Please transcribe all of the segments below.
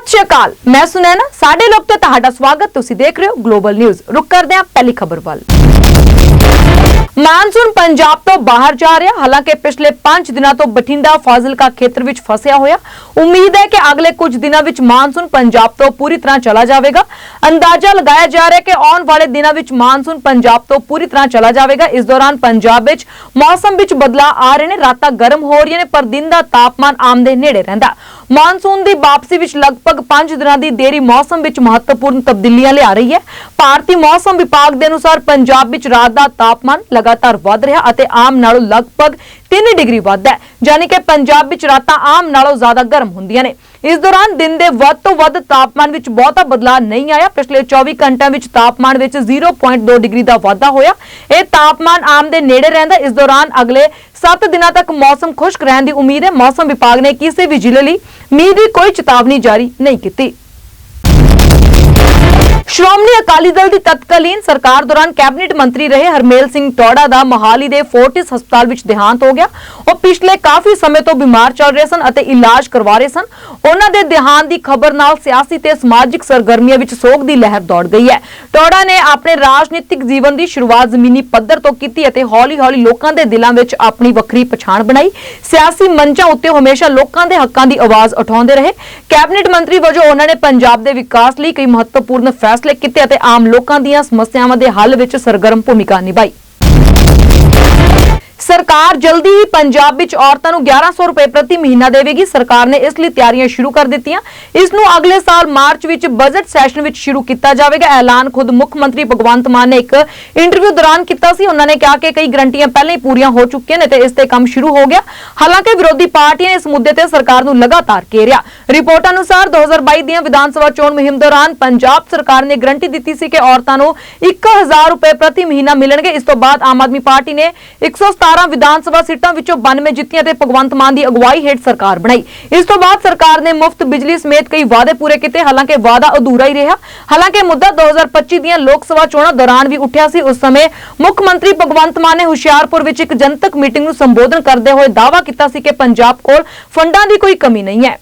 ਸਤਿ ਸ਼੍ਰੀ ਅਕਾਲ। ਮੈਂ ਸੁਨੈਨਾ, ਸਾਡੇ ਲੋਕ ਤੇ ਤੁਹਾਡਾ ਸਵਾਗਤ, ਤੁਸੀਂ ਦੇਖ ਰਹੇ ਹੋ ਗਲੋਬਲ ਨਿਊਜ਼ ਰੁਕ ਕਰਦੇ ਹਾਂ ਪਹਿਲੀ ਖਬਰ ਵੱਲ। ਮਾਨਸੂਨ ਪੰਜਾਬ ਤੋਂ ਬਾਹਰ ਜਾ ਰਿਹਾ, ਹਾਲਾਂਕਿ ਪਿਛਲੇ 5 ਦਿਨਾਂ ਤੋਂ ਬਠਿੰਡਾ, ਫਾਜ਼ਿਲਕਾ ਖੇਤਰ ਵਿੱਚ ਫਸਿਆ ਹੋਇਆ। ਉਮੀਦ ਹੈ ਕਿ ਅਗਲੇ ਕੁਝ ਦਿਨਾਂ ਵਿੱਚ ਮਾਨਸੂਨ ਪੰਜਾਬ ਤੋਂ ਪੂਰੀ ਤਰ੍ਹਾਂ ਚਲਾ ਜਾਵੇਗਾ। ਅੰਦਾਜ਼ਾ ਲਗਾਇਆ ਜਾ ਰਿਹਾ ਹੈ ਕਿ ਆਉਣ ਵਾਲੇ ਦਿਨਾਂ ਵਿੱਚ ਮਾਨਸੂਨ ਪੰਜਾਬ ਤੋਂ ਪੂਰੀ ਤਰ੍ਹਾਂ ਚਲਾ ਜਾਵੇਗਾ। ਇਸ ਦੌਰਾਨ ਪੰਜਾਬ ਵਿੱਚ ਮੌਸਮ ਵਿੱਚ ਬਦਲਾਅ ਆ ਰਹੇ ਨੇ, ਰਾਤਾਂ ਗਰਮ ਹੋ ਰਹੀਆਂ ਨੇ, ਪਰ ਦਿਨ ਦਾ ਤਾਪਮਾਨ ਆਮ ਦੇ ਨੇੜੇ ਰਹਿੰਦਾ। ਮਾਨਸੂਨ ਦੀ ਵਾਪਸੀ ਵਿੱਚ ਲਗਭਗ 5 ਦਿਨਾਂ ਦੀ ਦੇਰੀ ਮੌਸਮ ਵਿੱਚ ਮਹੱਤਵਪੂਰਨ ਤਬਦੀਲੀਆਂ ਲਿਆ ਰਹੀ ਹੈ। ਭਾਰਤੀ ਮੌਸਮ ਵਿਭਾਗ ਦੇ ਅਨੁਸਾਰ ਪੰਜਾਬ ਵਿੱਚ ਰਾਤ ਦਾ ਤਾਪਮਾਨ ਲਗਾਤਾਰ ਵਧ ਰਿਹਾ ਅਤੇ ਆਮ ਨਾਲੋਂ ਲਗਭਗ 3 ਡਿਗਰੀ ਵੱਧਦਾ ਹੈ। ਯਾਨੀ ਕਿ ਪੰਜਾਬ ਵਿੱਚ ਰਾਤਾਂ ਆਮ ਨਾਲੋਂ ਜ਼ਿਆਦਾ ਗਰਮ ਹੁੰਦੀਆਂ ਨੇ। ਇਸ ਦੌਰਾਨ ਦਿਨ ਦੇ ਵੱਧ ਤੋਂ ਵੱਧ ਤਾਪਮਾਨ ਵਿੱਚ ਬਹੁਤਾ ਬਦਲਾਅ ਨਹੀਂ ਆਇਆ। ਪਿਛਲੇ 24 ਘੰਟਿਆਂ ਵਿੱਚ ਤਾਪਮਾਨ ਵਿੱਚ 0.2 ਡਿਗਰੀ ਦਾ ਵਾਧਾ ਹੋਇਆ। ਇਹ ਤਾਪਮਾਨ ਆਮ ਦੇ ਨੇੜੇ ਰਹਿੰਦਾ। ਇਸ ਦੌਰਾਨ ਅਗਲੇ 7 ਦਿਨਾਂ ਤੱਕ ਮੌਸਮ ਖੁਸ਼ਕ ਰਹਿਣ ਦੀ ਉਮੀਦ ਹੈ। ਮੌਸਮ ਵਿਭਾਗ ਨੇ ਕਿਸੇ ਵੀ ਜ਼ਿਲ੍ਹੇ ਲਈ ਮੀਂਹ ਦੀ ਕੋਈ ਚੇਤਾਵਨੀ ਜਾਰੀ ਨਹੀਂ ਕੀਤੀ। ਸ਼੍ਰੋਮਣੀ ਅਕਾਲੀ ਦਲ ਦੀ ਤਤਕਾਲੀਨ ਸਰਕਾਰ ਦੌਰਾਨ ਕੈਬਨਿਟ ਮੰਤਰੀ ਰਹੇ ਹਰਮੇਲ ਸਿੰਘ ਟੌੜਾ ਦਾ ਮਹਾਲੀ ਦੇ ਫੋਰਟਿਸ ਹਸਪਤਾਲ ਵਿੱਚ ਦੇਹਾਂਤ ਹੋ ਗਿਆ। ਉਹ ਪਿਛਲੇ ਕਾਫੀ ਸਮੇਂ ਤੋਂ ਬਿਮਾਰ ਚੱਲ ਰਹੇ ਸਨ ਅਤੇ ਇਲਾਜ ਕਰਵਾ ਰਹੇ ਸਨ। ਉਹਨਾਂ ਦੇ ਦੇਹਾਂਤ ਦੀ ਖਬਰ ਨਾਲ ਸਿਆਸੀ ਤੇ ਸਮਾਜਿਕ ਸਰਗਰਮੀਆਂ ਵਿੱਚ ਸੋਗ ਦੀ ਲਹਿਰ ਦੌੜ ਗਈ ਹੈ। ਟੌੜਾ ਨੇ ਆਪਣੇ ਰਾਜਨੀਤਿਕ ਜੀਵਨ ਦੀ ਸ਼ੁਰੂਆਤ ਜ਼ਮੀਨੀ ਪੱਧਰ ਤੋਂ ਕੀਤੀ ਅਤੇ ਹੌਲੀ-ਹੌਲੀ ਲੋਕਾਂ ਦੇ ਦਿਲਾਂ ਵਿੱਚ ਆਪਣੀ ਵੱਖਰੀ ਪਛਾਣ ਬਣਾਈ। ਸਿਆਸੀ ਮੰਚਾਂ ਉੱਤੇ ਹਮੇਸ਼ਾ ਲੋਕਾਂ ਦੇ ਹੱਕਾਂ ਦੀ ਆਵਾਜ਼ ਉਠਾਉਂਦੇ ਰਹੇ। ਕੈਬਨਿਟ ਮੰਤਰੀ ਵਜੋਂ ਉਹਨਾਂ ਨੇ ਪੰਜਾਬ ਦੇ ਵਿਕਾਸ ਲਈ ਕਈ ਮਹੱਤਵਪੂਰਨ ਫੈਸਲੇ ਕੀਤੇ ਅਤੇ ਆਮ ਲੋਕਾਂ ਦੀਆਂ ਸਮੱਸਿਆਵਾਂ ਦੇ ਹੱਲ ਵਿੱਚ ਸਰਗਰਮ ਭੂਮਿਕਾ ਨਿਭਾਈ। ਸਰਕਾਰ ਜਲਦੀ ਹੀ ਪੰਜਾਬ ਵਿੱਚ ਔਰਤਾਂ ਨੂੰ 1100 ਰੁਪਏ ਪ੍ਰਤੀ ਮਹੀਨਾ ਦੇਵੇਗੀ। ਸਰਕਾਰ ਨੇ ਇਸ ਲਈ ਤਿਆਰੀਆਂ ਸ਼ੁਰੂ ਕਰ ਦਿੱਤੀਆਂ। ਇਸ ਨੂੰ ਅਗਲੇ ਸਾਲ ਮਾਰਚ ਵਿੱਚ ਬਜਟ ਸੈਸ਼ਨ ਵਿੱਚ ਸ਼ੁਰੂ ਕੀਤਾ ਜਾਵੇਗਾ। ਐਲਾਨ ਖੁਦ ਮੁੱਖ ਮੰਤਰੀ ਭਗਵੰਤ ਮਾਨ ਨੇ ਇੱਕ ਇੰਟਰਵਿਊ ਦੌਰਾਨ ਕੀਤਾ ਸੀ। ਉਹਨਾਂ ਨੇ ਕਿਹਾ ਕਿ ਕਈ ਗਰੰਟੀਆਂ ਪਹਿਲਾਂ ਹੀ ਪੂਰੀਆਂ ਹੋ ਚੁੱਕੀਆਂ ਨੇ ਤੇ ਇਸ ਤੇ ਕੰਮ ਸ਼ੁਰੂ ਹੋ ਗਿਆ। ਹਾਲਾਂਕਿ ਵਿਰੋਧੀ ਪਾਰਟੀਆਂ ਨੇ ਇਸ ਮੁੱਦੇ ਤੇ ਸਰਕਾਰ ਨੂੰ ਲਗਾਤਾਰ ਘੇਰਿਆ। ਰਿਪੋਰਟ ਅਨੁਸਾਰ 2022 ਦੀਆਂ ਵਿਧਾਨ ਸਭਾ ਚੋਣ ਮੁਹਿੰਮ ਦੌਰਾਨ ਪੰਜਾਬ ਸਰਕਾਰ ਨੇ ਗਰੰਟੀ ਦਿੱਤੀ ਸੀ ਕਿ ਔਰਤਾਂ ਨੂੰ 1000 ਰੁਪਏ ਪ੍ਰਤੀ ਮਹੀਨਾ ਮਿਲਣਗੇ। ਇਸ ਤੋਂ ਬਾਅਦ ਆਮ ਆਦਮੀ ਪਾਰਟੀ ਨੇ 117 ਵਿਧਾਨ ਸਭਾ ਸੀਟਾਂ ਵਿੱਚੋਂ 92 ਜਿੱਤੀਆਂ ਤੇ ਭਗਵੰਤ ਮਾਨ ਦੀ ਅਗਵਾਈ ਹੇਠ ਸਰਕਾਰ ਬਣਾਈ। ਇਸ ਤੋਂ ਬਾਅਦ ਸਰਕਾਰ ਨੇ ਮੁਫਤ ਬਿਜਲੀ ਸਮੇਤ ਕਈ ਵਾਅਦੇ ਪੂਰੇ ਕੀਤੇ। ਹਾਲਾਂਕਿ ਵਾਅਦਾ ਅਧੂਰਾ ਹੀ ਰਿਹਾ। ਹਾਲਾਂਕਿ ਮੁੱਦਾ 2025 ਦੀਆਂ ਲੋਕ ਸਭਾ ਚੋਣਾਂ ਦੌਰਾਨ ਵੀ ਉੱਠਿਆ ਸੀ। ਉਸ ਸਮੇਂ ਮੁੱਖ ਮੰਤਰੀ ਭਗਵੰਤ ਮਾਨ ਨੇ ਹੁਸ਼ਿਆਰਪੁਰ ਵਿੱਚ ਇੱਕ ਜਨਤਕ ਮੀਟਿੰਗ ਨੂੰ ਸੰਬੋਧਨ ਕਰਦੇ ਹੋਏ ਦਾਅਵਾ ਕੀਤਾ ਸੀ ਕਿ ਪੰਜਾਬ ਕੋਲ ਫੰਡਾਂ ਦੀ ਕੋਈ ਕਮੀ ਨਹੀਂ ਹੈ।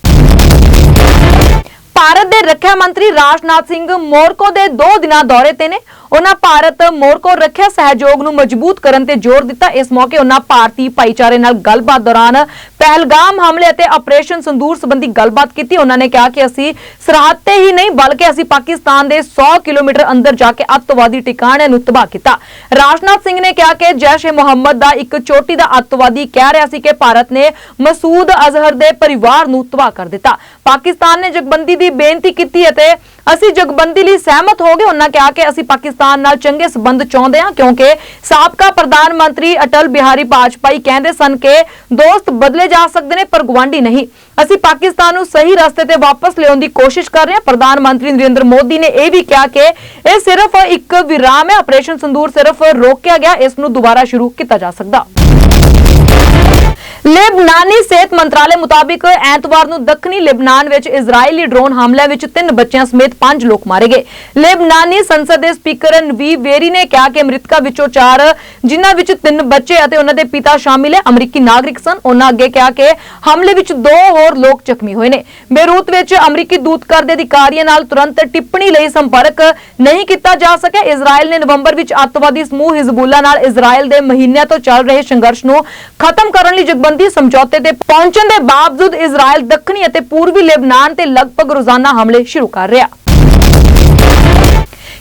ਭਾਰਤ ਦੇ ਰੱਖਿਆ ਮੰਤਰੀ ਰਾਜਨਾਥ ਸਿੰਘ ਮੋਰਕੋ ਦੇ 2 ਦਿਨਾਂ ਦੌਰੇ ਤੇ ਨੇ। ਉਹਨਾਂ ਭਾਰਤ ਮੋਰਕੋ ਰੱਖਿਆ ਸਹਿਯੋਗ ਨੂੰ ਮਜ਼ਬੂਤ ਕਰਨ ਤੇ ਜ਼ੋਰ ਦਿੱਤਾ। ਇਸ ਮੌਕੇ ਉਹਨਾਂ ਭਾਰਤੀ ਭਾਈਚਾਰੇ ਨਾਲ ਗੱਲਬਾਤ ਦੌਰਾਨ ਪਹਿਲਗਾਮ ਹਮਲੇ ਅਤੇ ਆਪਰੇਸ਼ਨ ਸੰਦੂਰ ਸੰਬੰਧੀ ਗੱਲਬਾਤ ਕੀਤੀ। ਉਹਨਾਂ ਨੇ ਕਿਹਾ ਕਿ ਅਸੀਂ ਸਰਹੱਦ ਤੇ ਹੀ ਨਹੀਂ, ਬਲਕਿ ਅਸੀਂ ਪਾਕਿਸਤਾਨ ਦੇ 100 ਕਿਲੋਮੀਟਰ ਅੰਦਰ ਜਾ ਕੇ ਅੱਤਵਾਦੀ ਟਿਕਾਣਿਆਂ ਨੂੰ ਤਬਾਹ ਕੀਤਾ। ਰਾਜਨਾਥ ਸਿੰਘ ਨੇ ਕਿਹਾ ਕਿ ਜੈਸ਼-ਏ ਮੁਹੰਮਦ ਦਾ ਇੱਕ ਚੋਟੀ ਦਾ ਅੱਤਵਾਦੀ ਕਹਿ ਰਿਹਾ ਸੀ ਕਿ ਭਾਰਤ ਨੇ ਮਸੂਦ ਅਜ਼ਹਰ ਦੇ ਪਰਿਵਾਰ ਨੂੰ ਤਬਾਹ ਕਰ ਦਿੱਤਾ। ਪਾਕਿਸਤਾਨ ਨੇ ਜਗਬੰਦੀ ਦੀ ਬੇਨਤੀ ਕੀਤੀ ਅਤੇ ਅਸੀਂ ਜਗਬੰਦੀ ਲਈ ਸਹਿਮਤ ਹੋ ਗਏ। ਉਹਨਾਂ ਕਿਹਾ ਕਿ ਅਸੀਂ ਪਾਕਿਸਤਾਨ ਨਾਲ ਚੰਗੇ ਸਬੰਧ ਚਾਹੁੰਦੇ ਹਾਂ, ਕਿਉਂਕਿ ਸਾਬਕਾ ਪ੍ਰਧਾਨ ਮੰਤਰੀ ਅਟਲ ਬਿਹਾਰੀ ਵਾਜਪਾਈ ਕਹਿੰਦੇ ਸਨ ਕਿ ਦੋਸਤ ਬਦਲੇ ਜਾ ਸਕਦੇ ਨੇ, ਪਰ ਗਵਾਂਢੀ ਨਹੀਂ। ਅਸੀਂ ਪਾਕਿਸਤਾਨ ਨੂੰ ਸਹੀ ਰਸਤੇ ਤੇ ਵਾਪਸ ਲਿਆਉਣ ਦੀ ਕੋਸ਼ਿਸ਼ ਕਰ ਰਹੇ ਹਾਂ। ਪ੍ਰਧਾਨ ਮੰਤਰੀ ਨਰਿੰਦਰ ਮੋਦੀ ਨੇ ਇਹ ਵੀ ਕਿਹਾ ਕਿ ਇਹ ਸਿਰਫ ਇੱਕ ਵਿਰਾਮ ਹੈ। ਆਪਰੇਸ਼ਨ ਸੰਦੂਰ ਸਿਰਫ ਰੋਕਿਆ ਗਿਆ, ਇਸ ਨੂੰ ਦੁਬਾਰਾ ਸ਼ੁਰੂ ਕੀਤਾ ਜਾ ਸਕਦਾ। ਲੈਬਨਾਨੀ ਸਿਹਤ ਮੰਤਰਾਲੇ ਮੁਤਾਬਿਕ ਐਤਵਾਰ ਨੂੰ ਦੱਖਣੀ ਲਿਬਨਾਨ ਵਿੱਚ ਇਜ਼ਰਾਈਲੀ ਡਰੋਨ ਹਮਲਿਆਂ ਵਿੱਚ ਤਿੰਨ ਬੱਚਿਆਂ ਸਮੇਤ ਪੰਜ ਲੋਕ ਮਾਰੇ ਗਏ। ਲੈਬਨਾਨੀ ਸੰਸਦ ਦੇ ਸਪੀਕਰ ਨਵੀ ਵੇਰੀ ਨੇ ਕਿਹਾ ਕਿ ਅਮਰੀਕਾ ਵਿੱਚੋਂ ਚਾਰ, ਜਿਨ੍ਹਾਂ ਵਿੱਚ ਤਿੰਨ ਬੱਚੇ ਅਤੇ ਉਹਨਾਂ ਦੇ ਪਿਤਾ ਸ਼ਾਮਿਲ ਹੈ, ਅਮਰੀਕੀ ਨਾਗਰਿਕ ਸਨ। ਉਹਨਾਂ ਅੱਗੇ ਕਿਹਾ ਕਿ ਹਮਲੇ ਵਿੱਚ ਦੋ ਹੋਰ ਲੋਕ ਜ਼ਖਮੀ ਹੋਏ ਨੇ। ਬੇਰੂਤ ਵਿੱਚ ਅਮਰੀਕੀ ਦੂਤਘਰ ਦੇ ਅਧਿਕਾਰੀਆਂ ਨਾਲ ਤੁਰੰਤ ਟਿੱਪਣੀ ਲਈ ਸੰਪਰਕ ਨਹੀਂ ਕੀਤਾ ਜਾ ਸਕਿਆ। ਇਜ਼ਰਾਈਲ ਨੇ ਨਵੰਬਰ ਵਿੱਚ ਅੱਤਵਾਦੀ ਸਮੂਹ ਹਿਜ਼ਬੁੱਲਾ ਨਾਲ ਇਜ਼ਰਾਈਲ ਦੇ ਮਹੀਨਿਆਂ ਤੋਂ ਚੱਲ ਰਹੇ ਸੰਘਰਸ਼ ਨੂੰ ਖਤਮ ਕਰਨ ਲਈ ਜਗਬੰਦੀ ਸਮਝੌਤੇ ਤੇ ਪਹੁੰਚਣ ਦੇ ਬਾਵਜੂਦ ਇਜ਼ਰਾਈਲ ਦੱਖਣੀ ਅਤੇ ਪੂਰਬੀ ਲੈਬਨਾਨ ਤੇ ਲਗਭਗ ਰੋਜ਼ਾਨਾ ਹਮਲੇ ਸ਼ੁਰੂ ਕਰ ਰਿਹਾ।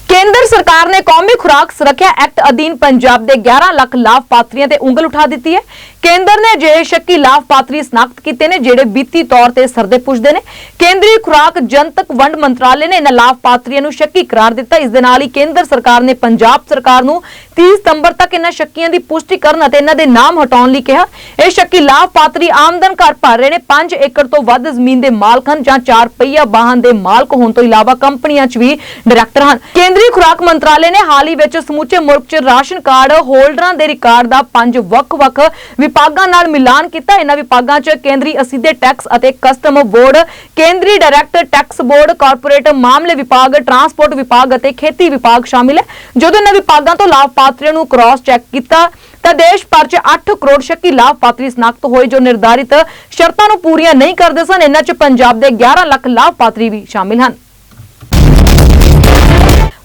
ਕੇਂਦਰ ਸਰਕਾਰ ਨੇ ਕੌਮੀ ਖੁਰਾਕ ਸੁਰੱਖਿਆ ਐਕਟ ਅਧੀਨ ਪੰਜਾਬ ਦੇ 11 ਲੱਖ ਲਾਭਪਾਤਰੀਆਂ ਤੇ ਉਂਗਲ ਉਠਾ ਦਿੱਤੀ ਹੈ। ਕੇਂਦਰ ਨੇ ਜਿਹੜੇ ਸ਼ੱਕੀ ਲਾਭਪਾਤਰੀ ਸਨਾਖਤ ਕੀਤੇ ਨੇ ਜਿਹੜੇ ਵਿੱਤੀ ਤੌਰ ਤੇ ਸਰਦੇ ਪੁੱਜਦੇ ਨੇ। ਕੇਂਦਰੀ ਖੁਰਾਕ ਜਨਤਕ ਵੰਡ ਮੰਤਰਾਲੇ ਨੇ ਇਹਨਾਂ ਲਾਭਪਾਤਰੀਆਂ ਨੂੰ ਸ਼ੱਕੀ ਕਰਾਰ ਦਿੱਤਾ। ਇਸ ਦੇ ਨਾਲ ਹੀ ਕੇਂਦਰ ਸਰਕਾਰ ਨੇ ਪੰਜਾਬ ਸਰਕਾਰ ਨੂੰ 30 ਸਤੰਬਰ ਤੱਕ ਇਹਨਾਂ ਸ਼ੱਕੀਆਂ ਦੀ ਪੁਸ਼ਟੀ ਕਰਨ ਅਤੇ ਇਹਨਾਂ ਦੇ ਨਾਮ ਹਟਾਉਣ ਲਈ ਕਿਹਾ। ਇਹ ਸ਼ੱਕੀ ਲਾਭਪਾਤਰੀ ਆਮਦਨ ਕਰ ਭਰ ਰਹੇ ਨੇ। 5 ਏਕੜ ਤੋਂ ਵੱਧ ਜ਼ਮੀਨ ਦੇ ਮਾਲਕ ਹਨ ਜਾਂ 4 ਪਹੀਆ ਵਾਹਨ ਦੇ ਮਾਲਕ ਹੋਣ ਤੋਂ ਇਲਾਵਾ ਕੰਪਨੀਆਂ 'ਚ ਵੀ ਡਾਇਰੈਕਟਰ ਹਨ। ਕੇਂਦਰੀ ਖੁਰਾਕ ਮੰਤਰਾਲੇ ਨੇ ਹਾਲ ਹੀ ਵਿੱਚ ਸਮੁੱਚੇ ਮੁਲਕ 'ਚ ਰਾਸ਼ਨ ਕਾਰਡ ਹੋਲਡਰਾਂ ਦੇ ਰਿਕਾਰਡ ਦਾ ਪੰਜ ਵੱਖ-ਵੱਖ ਵਿਭਾਗਾਂ ਨਾਲ ਮਿਲਾਨ ਕੀਤਾ। ਇਹਨਾਂ ਵਿਭਾਗਾਂ 'ਚ ਕੇਂਦਰੀ ਅਸਿੱਧੇ ਟੈਕਸ ਅਤੇ ਕਸਟਮ ਬੋਰਡ, ਕੇਂਦਰੀ ਡਾਇਰੈਕਟ ਟੈਕਸ ਬੋਰਡ, ਕਾਰਪੋਰੇਟ ਮਾਮਲੇ ਵਿਭਾਗ, ਟਰਾਂਸਪੋਰਟ ਵਿਭਾਗ ਅਤੇ ਖੇਤੀ ਵਿਭਾਗ ਸ਼ਾਮਿਲ ਹੈ। ਜਦੋਂ ਇਹਨਾਂ ਵਿਭਾਗਾਂ ਤੋਂ ਲਾਭਪਾਤਰੀ ਪਾਤਰੀਆਂ ਨੂੰ ਕ੍ਰਾਸ ਚੈੱਕ ਕੀਤਾ ਤਾਂ ਦੇਸ਼ ਭਰ 'ਚ 8 ਕਰੋੜ ਸ਼ੱਕੀ ਲਾਭਪਾਤਰੀ ਸਨਾਖਤ ਹੋਏ ਜੋ ਨਿਰਧਾਰਿਤ ਸ਼ਰਤਾਂ ਨੂੰ ਪੂਰੀਆਂ ਨਹੀਂ ਕਰਦੇ ਸਨ, ਇਹਨਾਂ 'ਚ ਪੰਜਾਬ ਦੇ 11 ਲੱਖ ਲਾਭਪਾਤਰੀ ਵੀ ਸ਼ਾਮਿਲ ਹਨ।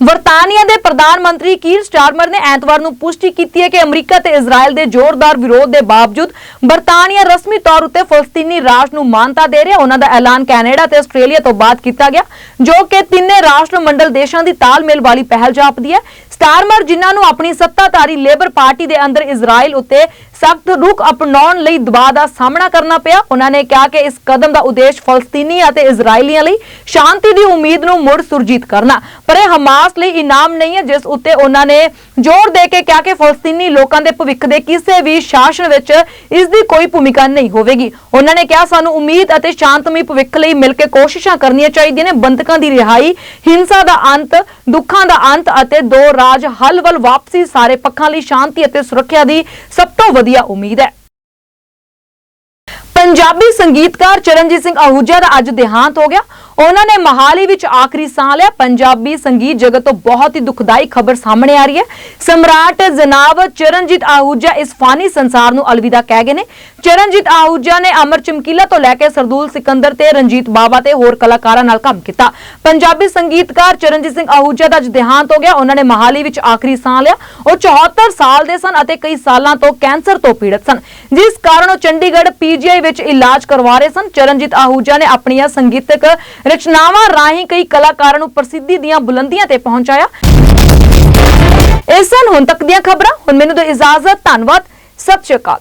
ਵਰਤਾਨੀਆ ਦੇ ਪ੍ਰਧਾਨ ਮੰਤਰੀ ਕੀਰ ਸਟਾਰਮਰ ਨੇ ਐਤਵਾਰ ਨੂੰ ਪੁਸ਼ਟੀ ਕੀਤੀ ਹੈ ਕਿ ਅਮਰੀਕਾ ਤੇ ਇਜ਼ਰਾਈਲ ਦੇ ਜ਼ੋਰਦਾਰ ਵਿਰੋਧ ਦੇ ਬਾਵਜੂਦ ਬਰਤਾਨੀਆ ਰਸਮੀ ਤੌਰ ਉੱਤੇ ਫਲਸਤੀਨੀ ਰਾਜ ਨੂੰ ਮਾਨਤਾ ਦੇ ਰਿਹਾ। ਉਹਨਾਂ ਦਾ ਐਲਾਨ ਕੈਨੇਡਾ ਤੇ ਆਸਟ੍ਰੇਲੀਆ ਤੋਂ ਬਾਅਦ ਕੀਤਾ ਗਿਆ, ਜੋ ਕਿ ਤਿੰਨੇ ਰਾਸ਼ਟਰ ਮੰਡਲ ਦੇਸ਼ਾਂ ਦੀ ਤਾਲਮੇਲ ਵਾਲੀ ਪਹਿਲ ਜਾਪਦੀ ਹੈ। ਸਟਾਰਮਰ ਜਿਨ੍ਹਾਂ ਨੂੰ ਆਪਣੀ ਸੱਤਾਧਾਰੀ ਲੇਬਰ ਪਾਰਟੀ ਦੇ ਅੰਦਰ ਇਜ਼ਰਾਈਲ ਉੱਤੇ ਸਖਤ ਰੁਖ ਅਪਣਾਉਣ ਲਈ ਦਬਾਅ ਦਾ ਸਾਹਮਣਾ ਕਰਨਾ ਪਿਆ। ਉਹਨਾਂ ਨੇ ਕਿਹਾ ਕਿ ਇਸ ਕਦਮ ਦਾ ਉਦੇਸ਼ ਫਲਸਤੀਨੀ ਅਤੇ ਇਜ਼ਰਾਈਲੀਆਂ ਲਈ ਸ਼ਾਂਤੀ ਦੀ ਉਮੀਦ ਨੂੰ ਮੁੜ ਸੁਰਜੀਤ ਕਰਨਾ। ਪਰ ਇਹ ਹਮਾਸ ਲਈ ਇਨਾਮ ਨਹੀਂ ਹੈ, ਜਿਸ ਉੱਤੇ ਉਹਨਾਂ ਨੇ ਜ਼ੋਰ ਦੇ ਕੇ ਕਿਹਾ ਕਿ ਫਲਸਤੀਨੀ ਲੋਕਾਂ ਦੇ ਭਵਿੱਖ ਦੇ ਕਿਸੇ ਵੀ ਸ਼ਾਸਨ ਵਿੱਚ ਇਸ ਦੀ ਕੋਈ ਭੂਮਿਕਾ ਨਹੀਂ ਹੋਵੇਗੀ। ਉਹਨਾਂ ਨੇ ਕਿਹਾ, ਸਾਨੂੰ ਉਮੀਦ ਅਤੇ ਸ਼ਾਂਤਮਈ ਭਵਿੱਖ ਲਈ ਮਿਲ ਕੇ ਕੋਸ਼ਿਸ਼ਾਂ ਕਰਨੀਆਂ ਚਾਹੀਦੀਆਂ ਨੇ। ਬੰਦਕਾਂ ਦੀ ਰਿਹਾਈ, ਹਿੰਸਾ ਦਾ ਅੰਤ, ਦੁੱਖਾਂ ਦਾ ਅੰਤ ਅਤੇ ਦੋ ਰਾਜ ਹੱਲ ਵੱਲ ਵਾਪਸੀ ਸਾਰੇ ਪੱਖਾਂ ਲਈ ਸ਼ਾਂਤੀ ਅਤੇ ਸੁਰੱਖਿਆ ਦੀ ਸਭ ਤੋਂ ਵਧੀਆ ਵਧੀਆ ਉਮੀਦ ਹੈ। ਪੰਜਾਬੀ ਸੰਗੀਤਕਾਰ ਚਰਨਜੀਤ ਸਿੰਘ ਆਹੂਜਾ ਦਾ ਅੱਜ ਦੇਹਾਂਤ ਹੋ ਗਿਆ। ਉਹਨਾਂ ਨੇ ਮਹਾਲੀ ਵਿੱਚ ਆਖਰੀ ਸਾਹ ਲਿਆ। ਪੰਜਾਬੀ ਸੰਗੀਤ ਜਗਤ ਤੋਂ ਬਹੁਤ ਹੀ ਦੁਖਦਾਈ ਖਬਰ ਸਾਹਮਣੇ ਆ ਰਹੀ ਹੈ। ਸਮਰਾਟ ਜਨਾਬ ਚਰਨਜੀਤ ਆਹੂਜਾ ਇਸ ਫਾਨੀ ਸੰਸਾਰ ਨੂੰ ਅਲਵਿਦਾ ਕਹਿ ਗਏ ਨੇ। ਚਰਨਜੀਤ ਆਹੂਜਾ ਨੇ ਅਮਰ ਚਮਕੀਲਾ ਤੋਂ ਲੈ ਕੇ ਸਰਦੂਲ ਸਿਕੰਦਰ ਤੇ ਰਣਜੀਤ ਬਾਵਾ ਤੇ ਹੋਰ ਕਲਾਕਾਰਾਂ ਨਾਲ ਕੰਮ ਕੀਤਾ। ਪੰਜਾਬੀ ਸੰਗੀਤਕਾਰ ਚਰਨਜੀਤ ਸਿੰਘ ਆਹੂਜਾ ਦਾ ਅੱਜ ਦੇਹਾਂਤ ਹੋ ਗਿਆ। ਉਹਨਾਂ ਨੇ ਮਹਾਲੀ ਵਿੱਚ ਆਖਰੀ ਸਾਹ ਲਿਆ। ਉਹ 74 ਸਾਲ ਦੇ ਸਨ ਅਤੇ ਕਈ ਸਾਲਾਂ ਤੋਂ ਕੈਂਸਰ ਤੋਂ ਪੀੜਤ ਸਨ। ਜਿਸ ਕਾਰਨ ਉਹ ਚੰਡੀਗੜ੍ਹ ਪੀਜੀਆਈ ਵਿੱਚ ਇਲਾਜ ਕਰਵਾ ਰਹੇ ਸਨ। ਚਰਨਜੀਤ ਆਹੂਜਾ ਨੇ ਆਪਣੀਆਂ ਸੰਗੀਤਕ ਰਚਨਾਵਾਂ ਰਾਹੀਂ ਕਈ ਕਲਾਕਾਰਾਂ ਨੂੰ ਪ੍ਰਸਿੱਧੀ ਦੀਆਂ ਬੁਲੰਦੀਆਂ ਤੇ ਪਹੁੰਚਾਇਆ। ਇਸ ਸਨ ਹੁਣ ਤੱਕ ਦੀਆਂ ਖਬਰਾਂ। ਹੁਣ ਮੈਨੂੰ ਦਿਓ ਇਜਾਜ਼ਤ, ਧੰਨਵਾਦ। ਸਤਿ ਸ਼੍ਰੀ ਅਕਾਲ।